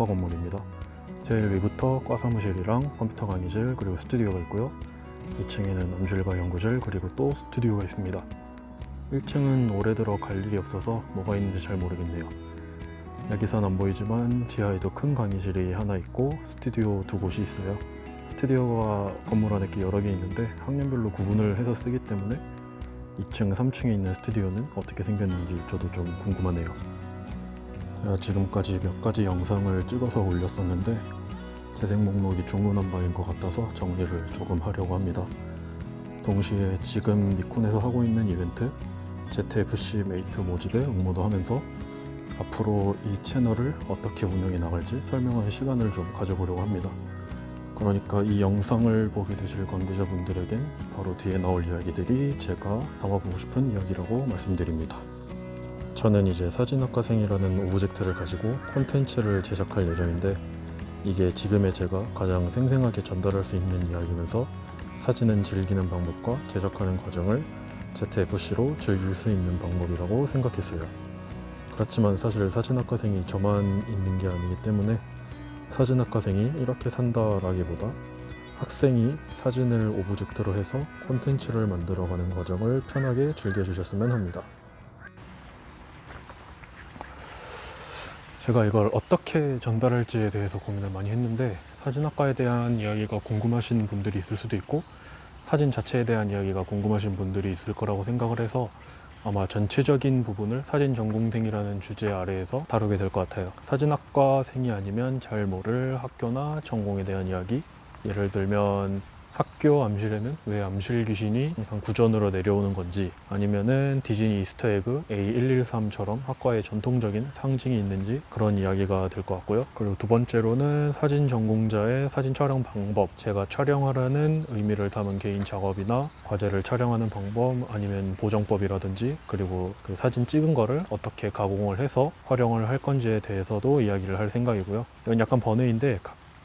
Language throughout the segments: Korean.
학과 건물입니다. 제일 위부터 과 사무실이랑 컴퓨터 강의실 그리고 스튜디오가 있고요. 2층에는 암실과 연구실 그리고 또 스튜디오가 있습니다. 1층은 올해 들어 갈 일이 없어서 뭐가 있는지 잘 모르겠네요. 여기선 안 보이지만 지하에도 큰 강의실이 하나 있고 스튜디오 두 곳이 있어요. 스튜디오가 건물 안에 여러 개 있는데 학년별로 구분을 해서 쓰기 때문에 2층, 3층에 있는 스튜디오는 어떻게 생겼는지 저도 좀 궁금하네요. 제가 지금까지 몇 가지 영상을 찍어서 올렸었는데 재생 목록이 중구난방인 것 같아서 정리를 조금 하려고 합니다. 동시에 지금 니콘에서 하고 있는 이벤트 ZFC 메이트 모집에 응모도 하면서 앞으로 이 채널을 어떻게 운영해 나갈지 설명하는 시간을 좀 가져보려고 합니다. 그러니까 이 영상을 보게 되실 관계자분들에겐 바로 뒤에 나올 이야기들이 제가 담아보고 싶은 이야기라고 말씀드립니다. 저는 이제 사진학과생이라는 오브젝트를 가지고 콘텐츠를 제작할 예정인데 이게 지금의 제가 가장 생생하게 전달할 수 있는 이야기면서 사진은 즐기는 방법과 제작하는 과정을 ZFC로 즐길 수 있는 방법이라고 생각했어요. 그렇지만 사실 사진학과생이 저만 있는 게 아니기 때문에 사진학과생이 이렇게 산다라기보다 학생이 사진을 오브젝트로 해서 콘텐츠를 만들어가는 과정을 편하게 즐겨주셨으면 합니다. 제가 이걸 어떻게 전달할지에 대해서 고민을 많이 했는데 사진학과에 대한 이야기가 궁금하신 분들이 있을 수도 있고 사진 자체에 대한 이야기가 궁금하신 분들이 있을 거라고 생각을 해서 아마 전체적인 부분을 사진 전공생이라는 주제 아래에서 다루게 될 것 같아요. 사진학과생이 아니면 잘 모를 학교나 전공에 대한 이야기 예를 들면 학교 암실에는 왜 암실 귀신이 항상 구전으로 내려오는 건지 아니면은 디즈니 이스터에그 A113처럼 학과의 전통적인 상징이 있는지 그런 이야기가 될 것 같고요. 그리고 두 번째로는 사진 전공자의 사진 촬영 방법, 제가 촬영하라는 의미를 담은 개인 작업이나 과제를 촬영하는 방법 아니면 보정법이라든지 그리고 그 사진 찍은 거를 어떻게 가공을 해서 활용을 할 건지에 대해서도 이야기를 할 생각이고요. 이건 약간 번외인데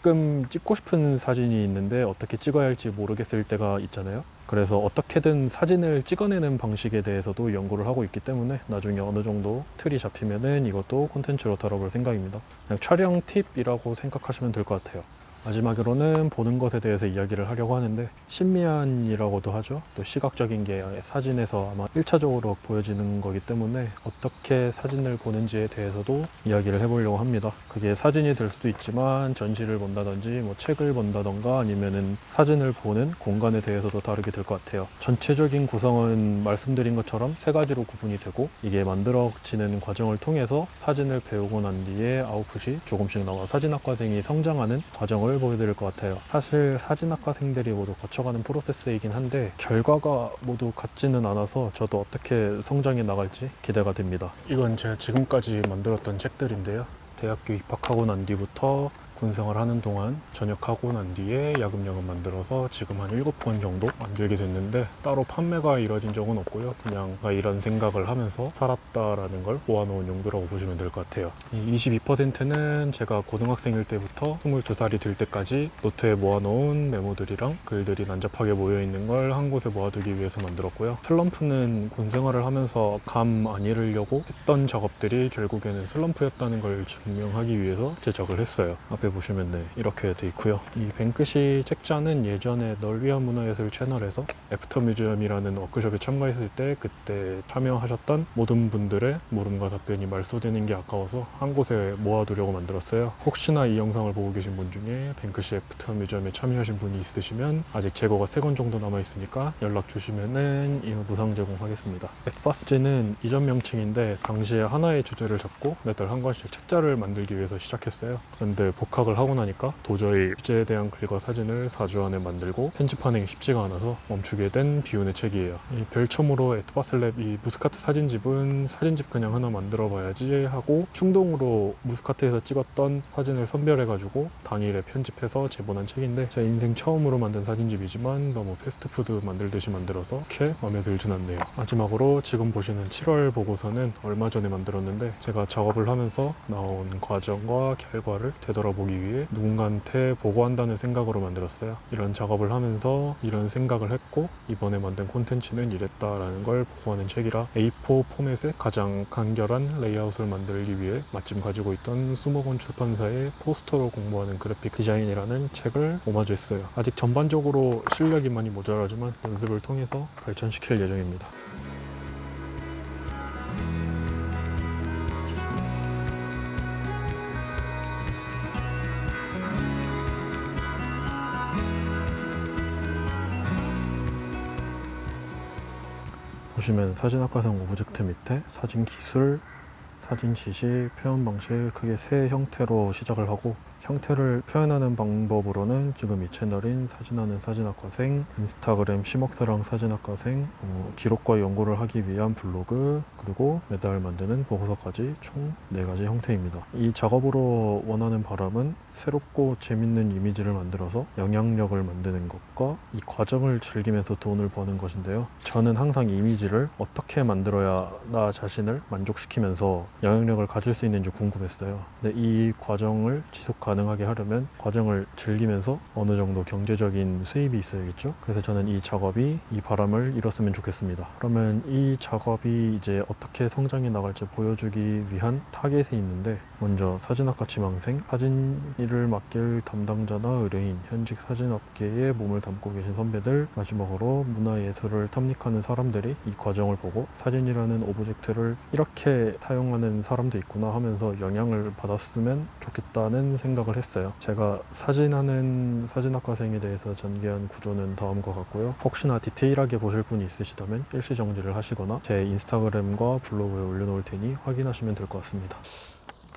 가끔 찍고 싶은 사진이 있는데 어떻게 찍어야 할지 모르겠을 때가 있잖아요. 그래서 어떻게든 사진을 찍어내는 방식에 대해서도 연구를 하고 있기 때문에 나중에 어느 정도 틀이 잡히면은 이것도 콘텐츠로 다뤄볼 생각입니다. 그냥 촬영 팁이라고 생각하시면 될 것 같아요. 마지막으로는 보는 것에 대해서 이야기를 하려고 하는데 심미안이라고도 하죠. 또 시각적인 게 사진에서 아마 1차적으로 보여지는 거기 때문에 어떻게 사진을 보는지에 대해서도 이야기를 해보려고 합니다. 그게 사진이 될 수도 있지만 전시를 본다든지 뭐 책을 본다던가 아니면은 사진을 보는 공간에 대해서도 다르게 될 것 같아요. 전체적인 구성은 말씀드린 것처럼 세 가지로 구분이 되고 이게 만들어지는 과정을 통해서 사진을 배우고 난 뒤에 아웃풋이 조금씩 나와 사진학과생이 성장하는 과정을 보여드릴 것 같아요. 사실 사진학과생들이 모두 거쳐가는 프로세스이긴 한데 결과가 모두 같지는 않아서 저도 어떻게 성장해 나갈지 기대가 됩니다. 이건 제가 지금까지 만들었던 책들인데요. 대학교 입학하고 난 뒤부터 군생활 하는 동안 전역하고 난 뒤에 야금야금 만들어서 지금 한 7권 정도 만들게 됐는데 따로 판매가 이뤄진 적은 없고요. 그냥 이런 생각을 하면서 살았다라는 걸 모아놓은 용도라고 보시면 될 것 같아요. 이 22%는 제가 고등학생일 때부터 22살이 될 때까지 노트에 모아놓은 메모들이랑 글들이 난잡하게 모여있는 걸 한 곳에 모아두기 위해서 만들었고요. 슬럼프는 군생활을 하면서 감 안 잃으려고 했던 작업들이 결국에는 슬럼프였다는 걸 증명하기 위해서 제작을 했어요. 앞에 보시면 네, 이렇게 돼 있고요. 이 뱅크시 책자는 예전에 널 위한 문화예술 채널에서 애프터 뮤지엄이라는 워크숍에 참가했을 때 그때 참여하셨던 모든 분들의 물음과 답변이 말소되는 게 아까워서 한 곳에 모아두려고 만들었어요. 혹시나 이 영상을 보고 계신 분 중에 뱅크시 애프터 뮤지엄에 참여하신 분이 있으시면 아직 재고가 3권 정도 남아 있으니까 연락 주시면은 이거 무상 제공하겠습니다. 엑스파스지는 이전 명칭인데 당시에 하나의 주제를 잡고 매달 한 권씩 책자를 만들기 위해서 시작했어요. 그런데 복 학을 하고 나니까 도저히 주제에 대한 글과 사진을 4주 안에 만들고 편집하는 게 쉽지가 않아서 멈추게 된 비운의 책이에요. 이 별첨으로 에트바슬랩 이 무스카트 사진집은 사진집 그냥 하나 만들어 봐야지 하고 충동으로 무스카트에서 찍었던 사진을 선별해가지고 당일에 편집해서 제본한 책인데 제 인생 처음으로 만든 사진집이지만 너무 패스트푸드 만들듯이 만들어서 그렇게 마음에 들진 않네요. 마지막으로 지금 보시는 7월 보고서는 얼마 전에 만들었는데 제가 작업을 하면서 나온 과정과 결과를 되돌아보기 보기 위해 누군가한테 보고한다는 생각으로 만들었어요. 이런 작업을 하면서 이런 생각을 했고 이번에 만든 콘텐츠는 이랬다라는 걸 보고하는 책이라 A4 포맷의 가장 간결한 레이아웃을 만들기 위해 마침 가지고 있던 수목원 출판사의 포스터로 공부하는 그래픽 디자인이라는 책을 오마주했어요. 아직 전반적으로 실력이 많이 모자라지만 연습을 통해서 발전시킬 예정입니다. 보시면 사진학과상 오브젝트 밑에 사진 기술, 사진 지식, 표현 방식 크게 세 형태로 시작을 하고 형태를 표현하는 방법으로는 지금 이 채널인 사진하는 사진학과생, 인스타그램 심억사랑 사진학과생, 어, 기록과 연구를 하기 위한 블로그, 그리고 매달 만드는 보고서까지 총네 가지 형태입니다. 이 작업으로 원하는 바람은 새롭고 재밌는 이미지를 만들어서 영향력을 만드는 것과 이 과정을 즐기면서 돈을 버는 것인데요. 저는 항상 이미지를 어떻게 만들어야 나 자신을 만족시키면서 영향력을 가질 수 있는지 궁금했어요. 근데 이 과정을 지속 가능하게 하려면 과정을 즐기면서 어느 정도 경제적인 수입이 있어야겠죠. 그래서 저는 이 작업이 이 바람을 이뤘으면 좋겠습니다. 그러면 이 작업이 이제 어떻게 성장해 나갈지 보여주기 위한 타겟이 있는데 먼저 사진학과 지망생, 사진 일을 맡길 담당자나 의뢰인, 현직 사진업계에 몸을 담고 계신 선배들, 마지막으로 문화예술을 탐닉하는 사람들이 이 과정을 보고 사진이라는 오브젝트를 이렇게 사용하는 사람도 있구나 하면서 영향을 받았으면 좋겠다는 생각 을 했어요. 제가 사진하는 사진학과생에 대해서 전개한 구조는 다음과 같고요. 혹시나 디테일하게 보실 분이 있으시다면 일시 정지를 하시거나 제 인스타그램과 블로그에 올려놓을 테니 확인하시면 될 것 같습니다.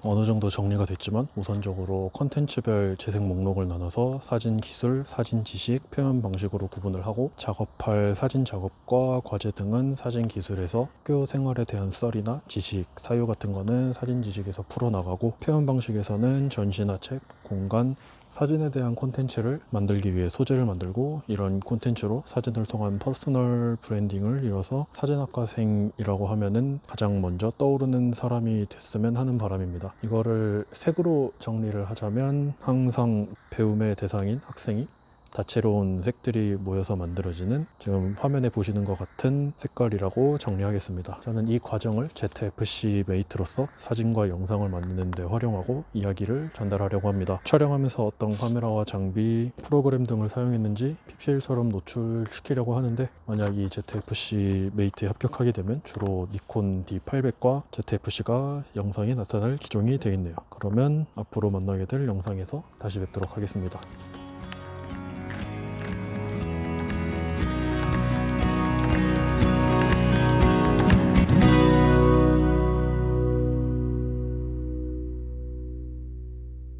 어느 정도 정리가 됐지만 우선적으로 컨텐츠별 재생 목록을 나눠서 사진 기술, 사진 지식, 표현 방식으로 구분을 하고 작업할 사진 작업과 과제 등은 사진 기술에서 학교 생활에 대한 썰이나 지식, 사유 같은 거는 사진 지식에서 풀어나가고 표현 방식에서는 전시나 책, 공간, 사진에 대한 콘텐츠를 만들기 위해 소재를 만들고 이런 콘텐츠로 사진을 통한 퍼스널 브랜딩을 이뤄서 사진학과생이라고 하면은 가장 먼저 떠오르는 사람이 됐으면 하는 바람입니다. 이거를 색으로 정리를 하자면 항상 배움의 대상인 학생이 다채로운 색들이 모여서 만들어지는 지금 화면에 보시는 것 같은 색깔이라고 정리하겠습니다. 저는 이 과정을 ZFC 메이트로서 사진과 영상을 만드는 데 활용하고 이야기를 전달하려고 합니다. 촬영하면서 어떤 카메라와 장비, 프로그램 등을 사용했는지 핍실처럼 노출시키려고 하는데 만약 이 ZFC 메이트에 합격하게 되면 주로 니콘 D800과 ZFC가 영상에 나타날 기종이 되겠네요. 그러면 앞으로 만나게 될 영상에서 다시 뵙도록 하겠습니다.